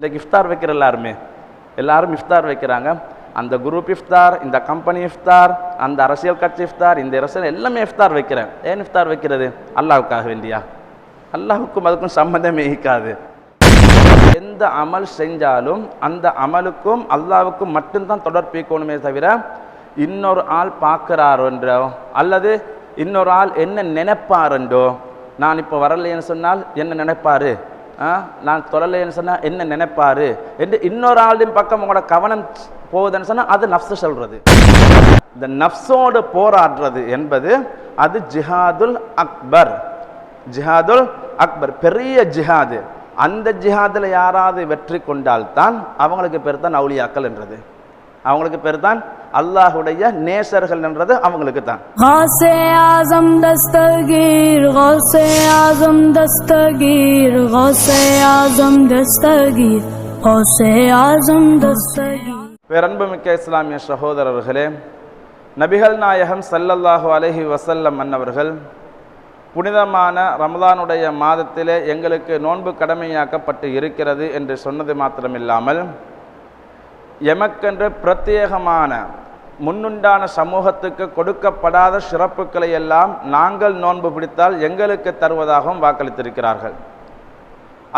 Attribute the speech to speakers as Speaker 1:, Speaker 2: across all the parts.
Speaker 1: இந்த இஃப்தார் வைக்கிற எல்லாருமே எல்லாரும் இஃப்தார் வைக்கிறாங்க. அந்த குரூப் இஃப்தார் இந்த கம்பெனி இஃப்தார் அந்த அரசியல் கட்சி இஃப்தார் இந்த அரசியல் எல்லாமே இஃப்தார் வைக்கிறேன். ஏன் இஃப்தார் வைக்கிறது? அல்லாவுக்காக வேண்டியா? அல்லாவுக்கும் அதுக்கும் சம்மந்தமே இருக்காது. எந்த அமல் செஞ்சாலும் அந்த அமலுக்கும் அல்லாவுக்கும் மட்டும்தான் தொடர்பிக்கணுமே தவிர இன்னொரு ஆள் பார்க்குறாருன்றோ அல்லது இன்னொரு ஆள் என்ன நினைப்பாருன்றோ நான் இப்போ வரலைன்னு சொன்னால் என்ன நினைப்பாரு? நான் தொழலைன்னு சொன்னால் என்ன நினைப்பாரு? என்று இன்னொரு ஆளுடைய பக்கம் உங்களோட கவனம் போகுதுன்னு சொன்னால் அது நஃப்ஸு சொல்கிறது இந்த நஃப்ஸோடு போராடுறது என்பது அது ஜிஹாதுல் அக்பர். ஜிஹாதுல் அக்பர் பெரிய ஜிஹாது. அந்த ஜிஹாதில் யாராவது வெற்றி கொண்டால்தான் அவங்களுக்கு பேர் தான் அவுளியாக்கள் என்றது. அவங்களுக்கு பேர் தான் அல்லாஹுடைய நேசர்கள் என்றது அவங்களுக்கு தான் பேரன்புமிக்க இஸ்லாமிய சகோதரர்களே நபிகள் நாயகம் சல்லல்லாஹு அலஹி வசல்லம் அன்னவர்கள் புனிதமான ரமதானுடைய மாதத்திலே எங்களுக்கு நோன்பு கடமையாக்கப்பட்டு இருக்கிறது என்று சொன்னது மாத்திரமில்லாமல் எமக்கென்று பிரத்யேகமான முன்னுண்டான சமூகத்துக்கு கொடுக்கப்படாத சிறப்புகளை எல்லாம் நாங்கள் நோன்பு பிடித்தால் எங்களுக்கு தருவதாகவும் வாக்களித்திருக்கிறார்கள்.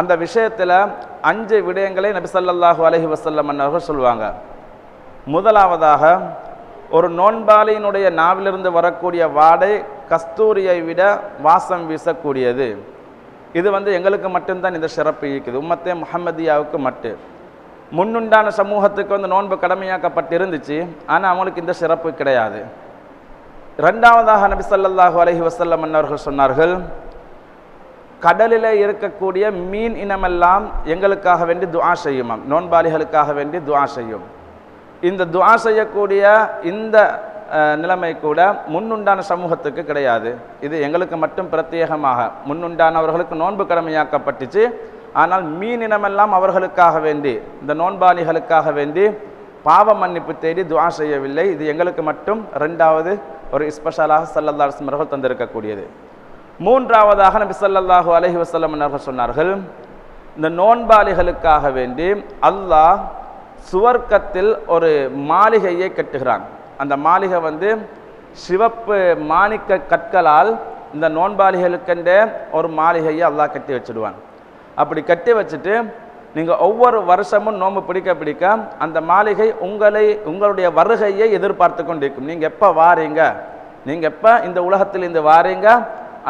Speaker 1: அந்த விஷயத்தில் அஞ்சு விடயங்களை நபி அலஹி வசல்லம் வஸல்லம் அன்னவர்கள் சொல்லுவாங்க. முதலாவதாக ஒரு நோன்பாளியினுடைய நாவிலிருந்து வரக்கூடிய வாடை கஸ்தூரியை விட வாசம் வீசக்கூடியது. இது வந்து எங்களுக்கு மட்டும்தான் இந்த சிறப்பு இருக்குது உம்மத்தே முகமதியாவுக்கு மட்டு. முன்னுண்டான சமூகத்துக்கு வந்து நோன்பு கடமையாக்கப்பட்டிருந்துச்சு. ஆனால் அவங்களுக்கு இந்த சிறப்பு கிடையாது. ரெண்டாவதாக நபி ஸல்லல்லாஹு அலஹி வசல்லம் அன்னவர்கள் சொன்னார்கள் கடலில் இருக்கக்கூடிய மீன் இனமெல்லாம் எங்களுக்காக வேண்டி துவா செய்யுமாம் நோன்பாளிகளுக்காக வேண்டி துவா செய்யும். இந்த துவா செய்யக்கூடிய இந்த நிலைமை கூட முன்னுண்டான சமூகத்துக்கு கிடையாது. இது எங்களுக்கு மட்டும் பிரத்யேகமாக. முன்னுண்டானவர்களுக்கு நோன்பு கடமையாக்கப்பட்டுச்சு. ஆனால் மீன் இனமெல்லாம் அவர்களுக்காக வேண்டி இந்த நோன்பாளிகளுக்காக வேண்டி பாவ மன்னிப்பு தேடி துவா செய்யவில்லை. இது எங்களுக்கு மட்டும் ரெண்டாவது ஒரு ஸ்பெஷலாக சல்லல்லாஹு அவர்கள் தந்திருக்கக்கூடியது. மூன்றாவதாக நபி ஸல்லல்லாஹு அலஹி வசல்லம் அவர்கள் சொன்னார்கள் இந்த நோன்பாளிகளுக்காக வேண்டி அல்லாஹ் சுவர்க்கத்தில் ஒரு மாளிகையை கட்டுகிறான். அந்த மாளிகை வந்து சிவப்பு மாணிக்க கற்களால் இந்த நோன்பாளிகளுக்கென்றே ஒரு மாளிகையை அல்லாஹ் கட்டி வச்சிடுவான். அப்படி கட்டி வச்சுட்டு நீங்கள் ஒவ்வொரு வருஷமும் நோம்பு பிடிக்க பிடிக்க அந்த மாளிகை உங்களை உங்களுடைய வருகையை எதிர்பார்த்து கொண்டிருக்கும். நீங்கள் எப்போ வாரீங்க? நீங்கள் எப்போ இந்த உலகத்தில் இருந்து வாரீங்க?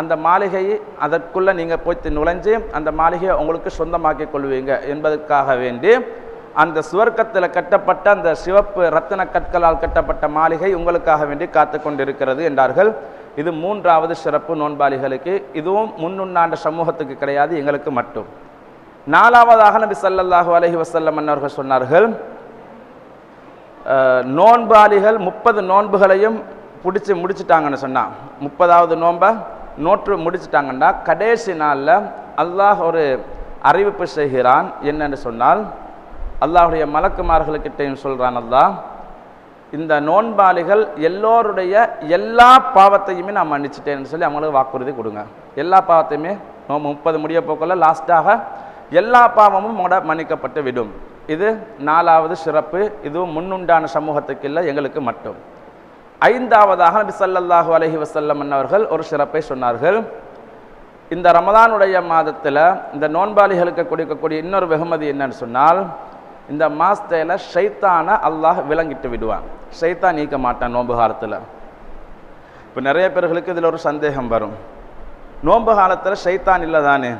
Speaker 1: அந்த மாளிகையை அதற்குள்ளே நீங்கள் போய் நுழைஞ்சு அந்த மாளிகையை உங்களுக்கு சொந்தமாக்கி கொள்வீங்க என்பதற்காக வேண்டி அந்த சுவர்க்கத்தில் கட்டப்பட்ட அந்த சிவப்பு ரத்தின கற்களால் கட்டப்பட்ட மாளிகை உங்களுக்காக வேண்டி காத்து கொண்டிருக்கிறது என்றார்கள். இது மூன்றாவது சிறப்பு நோன்பாளிகளுக்கு. இதுவும் முன்னுண்ணாண்ட சமூகத்துக்கு கிடையாது எங்களுக்கு மட்டும். நாலாவதாக நபி ஸல்லல்லாஹு அலஹி வசல்லம் அன்னவர்கள் சொன்னார்கள் நோன்பாளிகள் முப்பது நோன்புகளையும் பிடிச்சி முடிச்சிட்டாங்கன்னு சொன்னான் முப்பதாவது நோன்பை நோற்று முடிச்சிட்டாங்கன்னா கடைசி நாளில் அல்லாஹ் ஒரு அறிவிப்பு செய்கிறான். என்னன்னு சொன்னால் அல்லாஹுடைய மலக்குமார்களுக்கிட்டையும் சொல்கிறான் அல்லாஹ் இந்த நோன்பாளிகள் எல்லோருடைய எல்லா பாவத்தையுமே நான் மன்னிச்சிட்டேன்னு சொல்லி அவங்களுக்கு வாக்குறுதி கொடுங்க. எல்லா பாவத்தையுமே நோம்பு முப்பது முடிய போக்குள்ள லாஸ்ட்டாக எல்லா பாவமும் உங்களோட மன்னிக்கப்பட்டு விடும். இது நாலாவது சிறப்பு. இதுவும் முன்னுண்டான சமூகத்துக்கு இல்லை எங்களுக்கு மட்டும். ஐந்தாவதாக நபி ஸல்லல்லாஹு அலைஹி வஸல்லம் அவர்கள் ஒரு சிறப்பை சொன்னார்கள். இந்த ரமதானுடைய மாதத்தில் இந்த நோன்பாளிகளுக்கு கொடுக்கக்கூடிய இன்னொரு வெகுமதி என்னன்னு சொன்னால் இந்த மாதத்தில் ஷைத்தான அல்லாஹ் விளங்கிட்டு விடுவான். ஷைத்தான் நீக்க மாட்டான் நோன்பு காலத்தில். இப்போ நிறைய பேர்களுக்கு இதில் ஒரு சந்தேகம் வரும். நோன்பு காலத்தில் ஷைத்தான் இல்லை தானே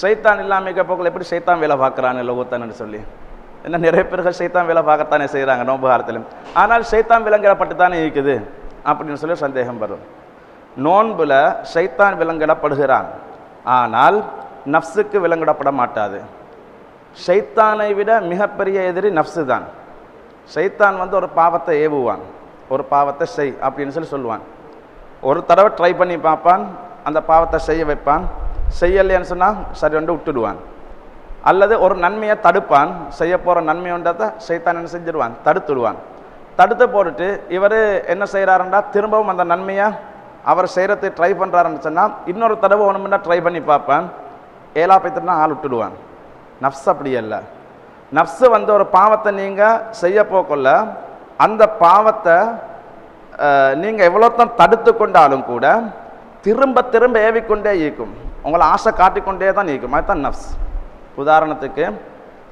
Speaker 1: ஷைத்தான் இல்லாமல் போக்கில் எப்படி ஷைத்தான் வேலை பார்க்குறான் இல்லை ஊத்தானு சொல்லி. ஏன்னா நிறைய பேர்கள் ஷைத்தான் வேலை பார்க்கத்தானே செய்கிறாங்க நோன்பு காலத்திலும் ஆனால் ஷைத்தான் விலங்கிடப்பட்டு தானே இருக்குது அப்படின்னு சொல்லி சந்தேகம் வரும். நோன்புல ஷைத்தான் விலங்கிடப்படுகிறான். ஆனால் நஃப்ஸுக்கு விலங்கிடப்பட மாட்டாது. ஷைத்தானை விட மிகப்பெரிய எதிரி நஃப்ஸு தான். ஷைத்தான் வந்து ஒரு பாவத்தை ஏவுவான். ஒரு பாவத்தை செய் அப்படின்னு சொல்லி சொல்லுவான். ஒரு தடவை ட்ரை பண்ணி பார்ப்பான் அந்த பாவத்தை செய்ய வைப்பான். செய்யலைன்னு சொன்னால் சரி வந்து விட்டுடுவான். அல்லது ஒரு நன்மையை தடுப்பான். செய்ய போகிற நன்மையுன்றதை ஷைத்தான் என்ன செஞ்சிருவான்? தடுத்துடுவான். தடுத்து போட்டுட்டு இவர் என்ன செய்கிறாருண்டா திரும்பவும் அந்த நன்மையை அவர் செய்கிறதை ட்ரை பண்ணுறாருன்னு சொன்னால் இன்னொரு தடவை ஒன்றுமெண்டா ட்ரை பண்ணி பார்ப்பேன். ஏழா பைத்திரனா ஆள் விட்டுடுவான். நஃப்ஸ் அப்படி அல்ல. நஃப்ஸு வந்து ஒரு பாவத்தை நீங்கள் செய்ய போக்கொள்ள அந்த பாவத்தை நீங்கள் எவ்வளோத்தான் தடுத்து கொண்டாலும் கூட திரும்ப திரும்ப ஏவிக்கொண்டே இருக்கும் உங்களை ஆசை காட்டிக்கொண்டே தான் இருக்கும் அதுதான் நஃப்ஸ். உதாரணத்துக்கு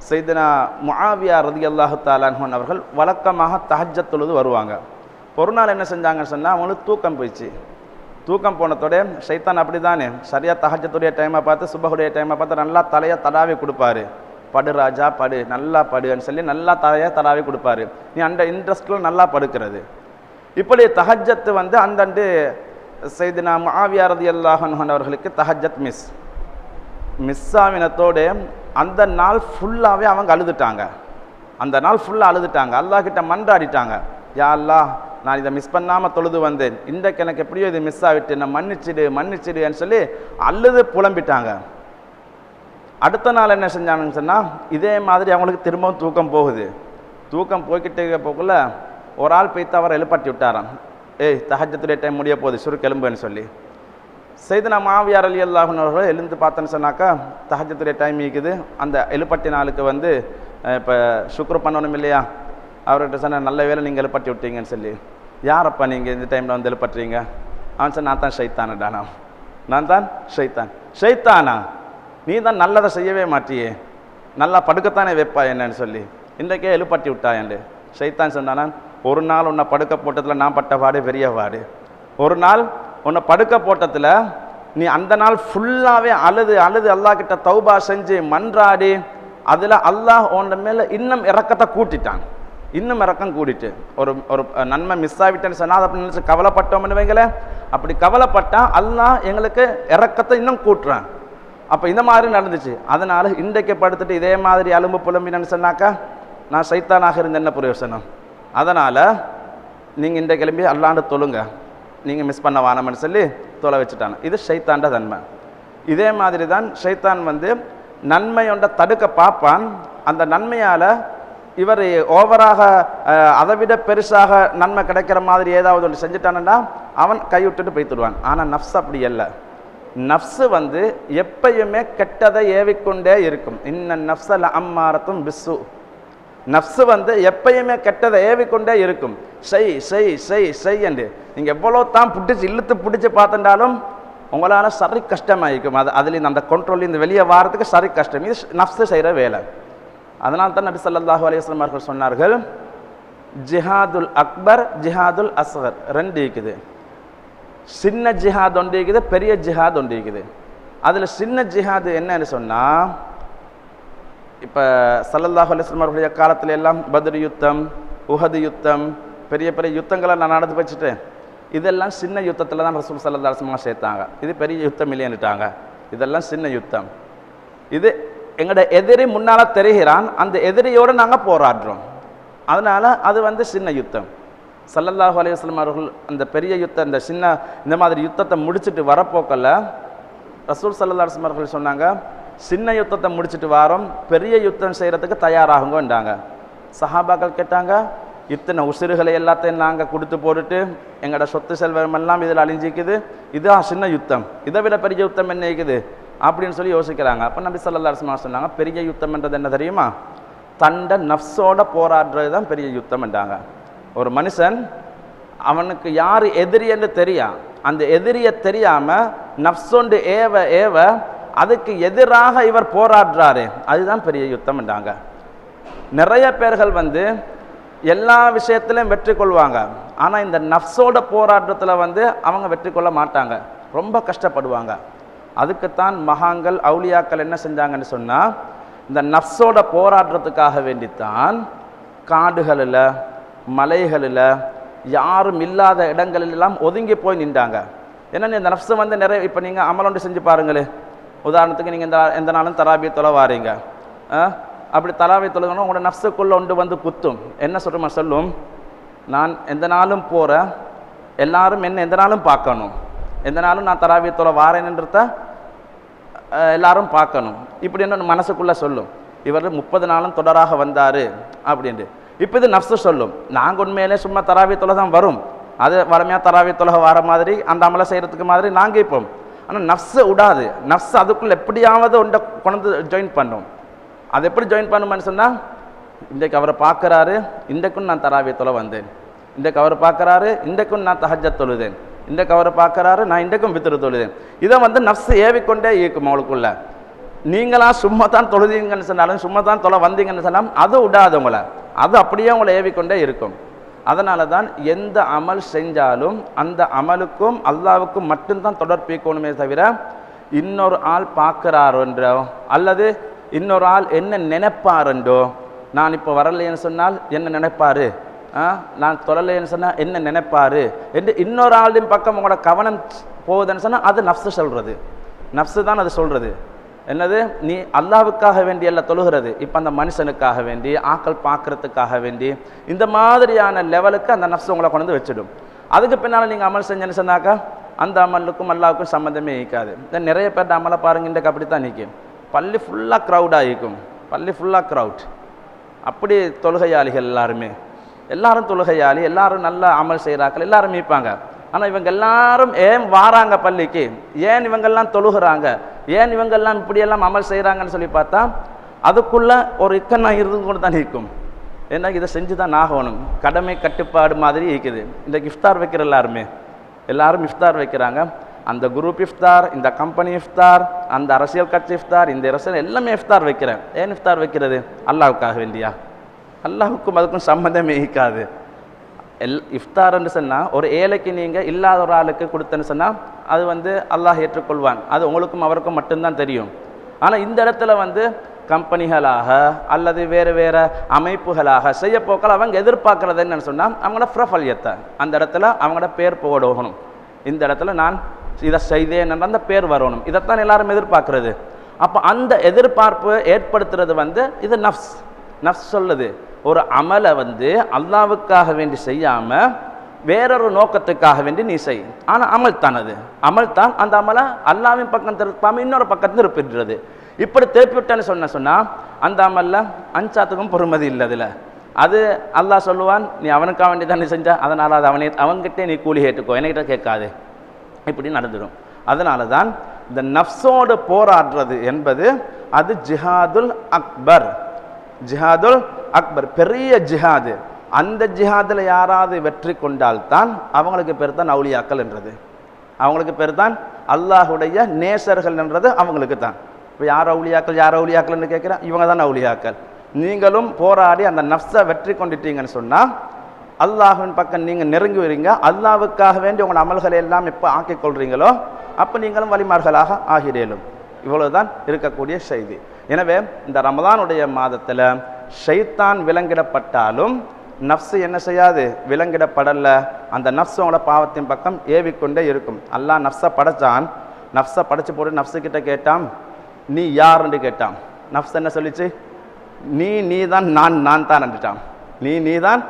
Speaker 1: செய்தனா முஆவியா ரதி அல்லாஹு தாலான்ஹன் அவர்கள் வழக்கமாக தஹஜத் தொழுது வருவாங்க. ஒரு நாள் என்ன செஞ்சாங்கன்னு சொன்னால் அவங்களுக்கு தூக்கம் போயிடுச்சு. தூக்கம் போனதோட ஷைத்தான் அப்படி தானே சரியாக தகஜத்துடைய டைமை பார்த்து சுபகுடைய டைமை பார்த்து நல்லா தலையை தடாவி கொடுப்பாரு. படு ராஜா படு நல்லா படுன்னு சொல்லி நல்லா தலையை தடாவி கொடுப்பாரு. நீ அந்த இன்ட்ரெஸ்ட்டில் நல்லா படுக்கிறது. இப்படி தஹஜத்து வந்து அந்தண்டு செய்தினா மாவியாரதி அல்லாஹன் அவர்களுக்கு தஹஜத் மிஸ் மிஸ் ஆவினத்தோடு அந்த நாள் ஃபுல்லாகவே அவங்க அழுதுட்டாங்க. அந்த நாள் ஃபுல்லாக அழுதுட்டாங்க. அல்லாஹ் கிட்ட மன்றாடிட்டாங்க. யா அல்லாஹ் நான் இதை மிஸ் பண்ணாமல் தொழுது வந்தேன். இந்த எனக்கு எப்படியோ இது மிஸ் ஆகிட்டு நான் மன்னிச்சிடு மன்னிச்சிடுன்னு சொல்லி அல்லது புலம்பிட்டாங்க. அடுத்த நாள் என்ன செஞ்சாங்கன்னு சொன்னால் இதே மாதிரி அவங்களுக்கு திரும்பவும் தூக்கம் போகுது. தூக்கம் போய்கிட்டே போக்குள்ள ஒரு ஆள் போய் அவரை எழுப்பாட்டி விட்டாராம். ஏய் தஹஜத்துடைய டைம் முடிய போகுது சுருக்கு எலும்புன்னு சொல்லி. செய்தனா மாவியார் அலி அல்லாஹன் அவர்கள் எழுந்து பார்த்தேன்னு சொன்னாக்கா தஹஜத்துடைய டைம் இருக்குது அந்த எழுப்பட்டி நாளுக்கு வந்து இப்போ சுக்ரு பண்ணணும் இல்லையா அவர்கிட்ட சொன்ன நல்ல வேலை நீங்கள் எழுப்பட்டி விட்டீங்கன்னு சொல்லி. யாரப்பா நீங்கள் இந்த டைமில் வந்து எழுப்பட்டுறீங்க அவன் சொன்ன நான் தான் ஷைத்தானடானா நான். தான் ஷைத்தான். ஷைத்தானா? நீ தான் நல்லதை செய்யவே மாட்டியே. நல்லா படுக்கத்தானே வைப்பா என்னன்னு சொல்லி. இன்றைக்கே எழுப்பட்டி விட்டாயண்டு ஷைத்தான் சொன்னானா ஒரு நாள் உன்னை படுக்க போட்டதில் நான் பட்ட பாடு பெரிய பாடு ஒரு நாள் உன்னை படுக்க போட்டத்தில் நீ அந்த நாள் ஃபுல்லாகவே அழுது அழுது அல்லாஹ் கிட்ட தௌபா செஞ்சு மன்றாடி. அதில் அல்லாஹ் உன்ன மேலே இன்னும் இறக்கத்தை கூட்டிட்டான். இன்னும் இறக்கம் கூடிட்டு. ஒரு ஒரு நன்மை மிஸ் ஆகிட்டேன்னு சொன்னால் அதை நினச்சி கவலைப்பட்டோம்னு வைங்களேன். அப்படி கவலைப்பட்டால் அல்லா எங்களுக்கு இறக்கத்தை இன்னும் கூட்டுறான். அப்போ இந்த மாதிரி நடந்துச்சு. அதனால் இன்றைக்கு படுத்துட்டு இதே மாதிரி அலும்பு புலம்பினு சொன்னாக்கா நான் சைத்தானாக இருந்த என்ன பிரயோசனம்? அதனால் நீங்கள் இந்த கிளம்பி அல்லாண்டு தொழுங்க. நீங்கள் மிஸ் பண்ண வானம்னு சொல்லி தொலை வச்சுட்டாங்க. இது ஷைத்தாண்ட தன்மை இதே மாதிரி தான் ஷைத்தான் வந்து நன்மையொண்ட தடுக்க பார்ப்பான். அந்த நன்மையால் இவர் ஓவராக அதை விட பெருசாக நன்மை கிடைக்கிற மாதிரி ஏதாவது ஒன்று செஞ்சுட்டானுன்னா அவன் கைவிட்டுட்டு போய்த்துடுவான். ஆனால் நஃப்ஸ் அப்படி இல்லை நஃப்ஸு வந்து எப்பயுமே கெட்டதை ஏவிக்கொண்டே இருக்கும். இன்ன நஃப்ஸல் அம்மாரத்தும் பிஸ்ஸு. நஃப்ஸு வந்து எப்பயுமே கெட்டதை ஏவிக்கொண்டே இருக்கும். செய் செய் செய் செய் என்று. நீங்கள் எவ்வளோ தான் பிடிச்சி இழுத்து பிடிச்சி பார்த்துட்டாலும் உங்களால் சரி கஷ்டமாயிருக்கும் அது அதுலேருந்து அந்த கண்ட்ரோல் இந்த வெளியே வாரத்துக்கு சரி கஷ்டம். இது நஃப்ஸு செய்கிற வேலை. அதனால் தான் நபி சல்லாஹூ அலையம் அவர்கள் சொன்னார்கள் ஜிஹாதுல் அக்பர் ஜிஹாதுல் அஸ்கர். ரெண்டு இருக்குது. சின்ன ஜிஹாத் ஒன்று இருக்குது பெரிய ஜிஹாத் ஒன்று இருக்குது. அதில் சின்ன ஜிஹாது என்னன்னு சொன்னால் இப்போ சல்லல்லாஹு அலிஸ்லாம் அவர்களுடைய காலத்தில் எல்லாம் பத்ரி யுத்தம் உஹது யுத்தம் பெரிய பெரிய யுத்தங்களை நான் நடந்து வச்சுட்டேன் இதெல்லாம் சின்ன யுத்தத்தில் தான் ரசூல் சல்லா அலுவலமாக சேர்த்தாங்க. இது பெரிய யுத்தம் இல்லைன்னுட்டாங்க. இதெல்லாம் சின்ன யுத்தம். இது எங்களோட எதிரி முன்னால் தெரிகிறான் அந்த எதிரியோடு நாங்கள் போராடுறோம். அதனால் அது வந்து சின்ன யுத்தம். சல்லல்லாஹு அலைஹி அவர்கள் அந்த பெரிய யுத்தம் இந்த சின்ன இந்த மாதிரி யுத்தத்தை முடிச்சுட்டு வரப்போக்கல்ல ரசூல் சல்லல்லா அலுவலம் அவர்கள் சொன்னாங்க சின்ன யுத்தத்தை முடிச்சுட்டு வாரோம் பெரிய யுத்தம் செய்கிறதுக்கு தயாராகுங்கன்றாங்க. சஹாபாக்கள் கேட்டாங்க இத்தனை உசிறுகளை எல்லாத்தையும் நாங்கள் கொடுத்து போட்டுட்டு எங்களோட சொத்து செல்வம் எல்லாம் இதில் அழிஞ்சிக்குது இதுதான் சின்ன யுத்தம். இதை விட பெரிய யுத்தம் என்ன இருக்குது? அப்படின்னு சொல்லி யோசிக்கிறாங்க. அப்போ நபி சல்லா அலுவலம் சொன்னாங்க பெரிய யுத்தம்ன்றது என்ன தெரியுமா? தண்ட நஃப்ஸோட போராடுறது தான் பெரிய யுத்தம்ன்றாங்க ஒரு மனுஷன் அவனுக்கு யார் எதிரி என்று தெரியா அந்த எதிரியை தெரியாமல் நஃப்ஸொண்டு ஏவ ஏவ அதுக்கு எதிராக இவர் போராடுறாரு. அதுதான் பெரிய யுத்தம்ன்றாங்க நிறைய பேர்கள் வந்து எல்லா விஷயத்திலையும் வெற்றி கொள்வாங்க. ஆனால் இந்த நஃப்ஸோட போராட்டத்தில் வந்து அவங்க வெற்றி கொள்ள மாட்டாங்க. ரொம்ப கஷ்டப்படுவாங்க. அதுக்குத்தான் மகாங்கள் அவுளியாக்கள் என்ன செஞ்சாங்கன்னு சொன்னால் இந்த நஃப்ஸோட போராடுறதுக்காக வேண்டித்தான் காடுகளில் மலைகளில் யாரும் இல்லாத இடங்களிலெல்லாம் ஒதுங்கி போய் நின்றாங்க. ஏன்னா இந்த நஃப்ஸை வந்து நிறைய இப்போ நீங்கள் அமலொண்டு செஞ்சு பாருங்களே. உதாரணத்துக்கு நீங்கள் இந்த எந்த நாளும் தராபிய தொலைவாரீங்க அப்படி தராபிய தொழுகணும் உங்களோட நஃப்ஸுக்குள்ளே ஒன்று வந்து குத்தும். என்ன சொல்கிறோமா சொல்லும். நான் எந்த நாளும் போகிறேன் எல்லாரும் என்ன எந்த நாளும் பார்க்கணும். எந்த நாளும் நான் தராவியத்தோட வாரேன்ன்றத எல்லாரும் பார்க்கணும். இப்படி என்ன மனசுக்குள்ளே சொல்லும். இவர் முப்பது நாளும் தொடராக வந்தார் அப்படின்ட்டு. இப்போ இது நஃப்ஸு சொல்லும். நாங்கள் உண்மையிலே சும்மா தராவி தொலை தான் வரும். அது வரமையாக தராவிய தொலை வர மாதிரி அந்த அமலை செய்கிறதுக்கு மாதிரி நாங்கள் இப்போம் ஆனால் நஃப்ஸை விடாது நஃப்ஸ் அதுக்குள்ளே எப்படியாவது ஒன்றை கொண்டு ஜாயின் பண்ணும். அது எப்படி ஜாயின் பண்ணுமான்னு சொன்னால் இன்றைக்கு அவரை பார்க்குறாரு இன்றைக்கும் நான் தராவி தொலை வந்தேன். இன்றைக்கு அவர் பார்க்குறாரு இன்றைக்கும் நான் தஹஜத் தொழுதேன். இந்த கவரை பார்க்குறாரு நான் இன்றைக்கும் பித்திரு தொழுதேன். இதை வந்து நஃப்ஸ் ஏவிக்கொண்டே இருக்கும் அவளுக்குள்ள. நீங்களாம் சும்மா தான் தொழுதீங்கன்னு சொன்னாலும் சும்மா தான் தொலை வந்தீங்கன்னு சொன்னாலும் அது விடாது உங்களை. அது அப்படியே உங்களை ஏவிக்கொண்டே இருக்கும். அதனால தான் எந்த அமல் செஞ்சாலும் அந்த அமலுக்கும் அல்லாவுக்கும் மட்டும்தான் தொடர்பிக்கணுமே தவிர இன்னொரு ஆள் பார்க்குறாருன்றோ அல்லது இன்னொரு ஆள் என்ன நினைப்பாருன்றோ நான் இப்போ வரலைன்னு சொன்னால் என்ன நினைப்பாரு? நான் தொழலைன்னு சொன்னால் என்ன நினைப்பாரு? என்று இன்னொரு ஆளின் பக்கம் உங்களோட கவனம் போகுதுன்னு சொன்னால் அது நஃப்ஸு சொல்கிறது நஃப்ஸு தான் அது சொல்கிறது என்னது? நீ அல்லாவுக்காக வேண்டி எல்லாம் தொழுகிறது. இப்போ அந்த மனுஷனுக்காக வேண்டி ஆக்கள் பார்க்குறதுக்காக வேண்டி இந்த மாதிரியான லெவலுக்கு அந்த நஃப்ஸ் உங்களை கொண்டு வந்து வச்சிடும். அதுக்கு பின்னால் நீங்கள் அமல் செஞ்சேன்னு சொன்னாக்கா அந்த அமலுக்கும் அல்லாவுக்கும் சம்மந்தமே இருக்காது. நிறைய பேர் அமலை பாருங்க இன்றைக்கு அப்படி தான் நிற்கும் பள்ளி ஃபுல்லாக க்ரௌடாக இருக்கும். பள்ளி ஃபுல்லாக க்ரௌட் அப்படி தொழுகையாளிகள் எல்லாருமே. எல்லாரும் தொழுகையாளி எல்லாரும் நல்ல அமல் செய்கிறாக்கள் எல்லாரும் மீட்பாங்க. ஆனால் இவங்க எல்லாரும் ஏன் வாராங்க பள்ளிக்கு? ஏன் இவங்கெல்லாம் தொழுகிறாங்க? ஏன் இவங்கெல்லாம் இப்படியெல்லாம் அமல் செய்கிறாங்கன்னு சொல்லி பார்த்தா அதுக்குள்ள ஒரு இக்கண்ணா இருந்து கொண்டு தான் இருக்கும் ஏன்னா இதை செஞ்சு தான் ஆகணும். கடமை கட்டுப்பாடு மாதிரி இருக்குது. இந்த இஃப்தார் வைக்கிற எல்லாருமே எல்லாரும் இஃப்தார் வைக்கிறாங்க. அந்த குரூப் இஃப்தார் இந்த கம்பெனி இஃப்தார் அந்த அரசியல் கட்சி இஃப்தார் இந்த அரசியல் எல்லாமே இஃப்தார் வைக்கிறேன். ஏன் இஃப்தார் வைக்கிறது? அல்லாவுக்காக வேண்டியா? அல்லாஹுக்கும் அதுக்கும் சம்மந்தமே இருக்காது. எல் இஃப்தார்னு சொன்னால் ஒரு ஏழைக்கு நீங்கள் இல்லாத ஒரு ஆளுக்கு கொடுத்தேன்னு சொன்னால் அது வந்து அல்லாஹ் ஏற்றுக்கொள்வான். அது உங்களுக்கும் அவருக்கும் மட்டும்தான் தெரியும். ஆனால் இந்த இடத்துல வந்து கம்பெனிகளாக அல்லது வேறு வேறு அமைப்புகளாக செய்ய போக்கள் அவங்க எதிர்பார்க்கறது என்னன்னு சொன்னால் அவங்களோட பிரபல்யத்தை அந்த இடத்துல அவங்களோட பேர் போடணும் இந்த இடத்துல நான் இதை செய்தேன் அந்த பேர் வரணும். இதைத்தான் எல்லாரும் எதிர்பார்க்கறது. அப்போ அந்த எதிர்பார்ப்பு ஏற்படுத்துறது வந்து இது நஃப்ஸ். நஃப்ஸ் சொல்லுது. ஒரு அமலை வந்து அல்லாவுக்காக வேண்டி செய்யாமல் வேறொரு நோக்கத்துக்காக வேண்டி நீ செய். ஆனால் அமல் தான் அது. அமல் தான் அந்த அமலை அல்லாவின் பக்கம் திருப்பாமல் இன்னொரு பக்கத்தில் திருப்பிடுறது. இப்படி திருப்பி விட்டேன்னு சொன்ன சொன்னால் அந்த அமலில் அஞ்சாத்துக்கும் பொறுமதி இல்லை அதில். அது அல்லாஹ் சொல்லுவான் நீ அவனுக்காக வேண்டி தான் நீ செஞ்ச அதனால் அது அவனே அவன்கிட்டே நீ கூலி கேட்டுக்கோ என்கிட்ட கேட்காது. இப்படி நடந்துடும். அதனால தான் இந்த நஃப்ஸோடு போராடுறது என்பது அது ஜிஹாதுல் அக்பர். ஜிஹாதுல் அக்பர். பெரிய ஜிஹாது. அந்த ஜிஹாதில் யாராவது வெற்றி கொண்டால்தான் அவங்களுக்கு பேர் தான் அவுளியாக்கள் என்றது. அவங்களுக்கு பேர் தான் அல்லாஹுடைய நேசர்கள் என்றது அவங்களுக்கு தான். இப்போ யார் அவுளியாக்கள் யார் அவுளியாக்கள்னு கேட்குறேன்? இவங்க தான் அவுளியாக்கள். நீங்களும் போராடி அந்த நஃப்ஸை வெற்றி கொண்டுட்டீங்கன்னு சொன்னால் அல்லாஹுவின் பக்கம் நீங்கள் நெருங்கி வரீங்க. அல்லாவுக்காக வேண்டி உங்கள் அமல்களை எல்லாம் எப்போ ஆக்கிக் கொள்கிறீங்களோ அப்போ நீங்களும் வழிமார்களாக ஆகிறேனும் இவ்வளவுதான் இருக்கக்கூடிய செய்தி. எனவே இந்த ரமதானுடைய மாதத்தில் ஷைத்தான் விலங்கிடப்பட்டாலும் நஃப்ஸு என்ன செய்யாது? விலங்கிடப்படல. அந்த நஃப்ஸ் உங்களோட பாவத்தின் பக்கம் ஏவிக்கொண்டே இருக்கும். அல்லா நஃப்ஸை படைச்சான். நஃப்ஸை படைச்சு போட்டு நஃப்ஸு கிட்ட கேட்டான் நீ யாருன்னு கேட்டான். நஃப்ஸ் என்ன சொல்லிச்சு? நீ நீ தான் நான் நான் தான் என்றுட்டான். நீ நீ தான்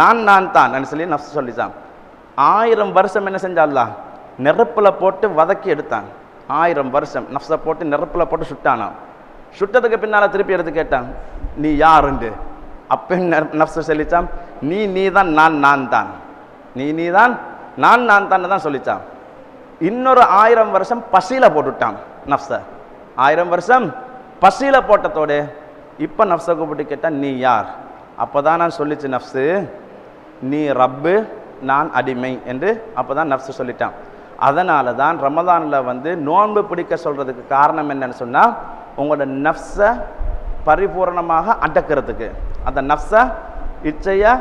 Speaker 1: நான் நான் தான் சொல்லி நஃப்ஸ் சொல்லிச்சான். ஆயிரம் வருஷம் என்ன செஞ்சா நெருப்பில் போட்டு வதக்கி எடுத்தான். ஆயிரம் வருஷம் நஃப்ஸை போட்டு நெருப்பில் போட்டு சுட்டானான் சுட்டதுக்கு பின்னால் திருப்பி எடுத்து கேட்டான் நீ யாருண்டு? அப்போ நஃப்ஸ் சொல்லிச்சான் நீ நீ தான் நான் நான் தான். நீ நீ தான் நான் நான் தான் தான் சொல்லிச்சான். இன்னொரு ஆயிரம் வருஷம் பசியில் போட்டுட்டான் நஃப்ஸை ஆயிரம் வருஷம் பசியில் போட்டதோட இப்போ நஃப்ஸை கூப்பிட்டு கேட்டால் நீ யார்? அப்போ தான் நான் சொல்லிச்சு நஃப்ஸு நீ ரப்பு நான் அடிமை என்று அப்போ தான் நஃப்ஸு சொல்லிட்டான். அதனால தான் ரமதானில் வந்து நோன்பு பிடிக்க சொல்கிறதுக்கு காரணம் என்னன்னு சொன்னால் உங்களோட நஃப்ஸை பரிபூரணமாக அடக்கிறதுக்கு. அந்த நஃப்ஸை இச்சையை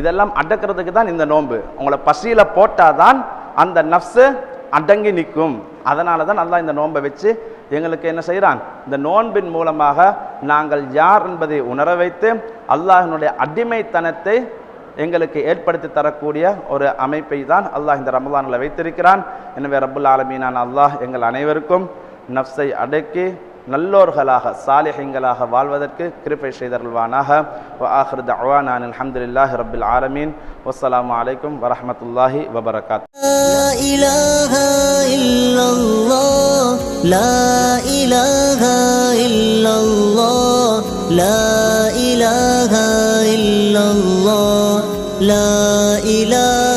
Speaker 1: இதெல்லாம் அடக்கிறதுக்கு தான் இந்த நோன்பு. உங்களை பசியில் போட்டால் தான் அந்த நஃப்ஸு அடங்கி நிற்கும். அதனால தான் நல்லா இந்த நோன்பை வச்சு எங்களுக்கு என்ன செய்கிறான் இந்த நோன்பின் மூலமாக நாங்கள் யார் என்பதை உணர வைத்து அல்லாஹினுடைய அடிமைத்தனத்தை எங்களுக்கு ஏற்படுத்தி தரக்கூடிய ஒரு அமைப்பை தான் அல்லாஹ் இந்த ரமலானில் வைத்திருக்கிறான் எனவே ரப்புல் ஆலமீனான் அல்லாஹ் எங்கள் அனைவருக்கும் நஃப்ஸை அடக்கி நல்லோர்களாக சாலிஹிங்களாக வாழ்வதற்கு கிருப்பை செய்தருள்வானாக வ ஆஹிர் தஅவானான் அல்ஹம்துலில்லாஹி ரப்பில் ஆலமீன் வஸ்ஸலாமு அலைக்கும் வரஹ்மத்துல்லாஹி வபரகாத்
Speaker 2: لا إله إلا الله لا إله إلا الله La ilaha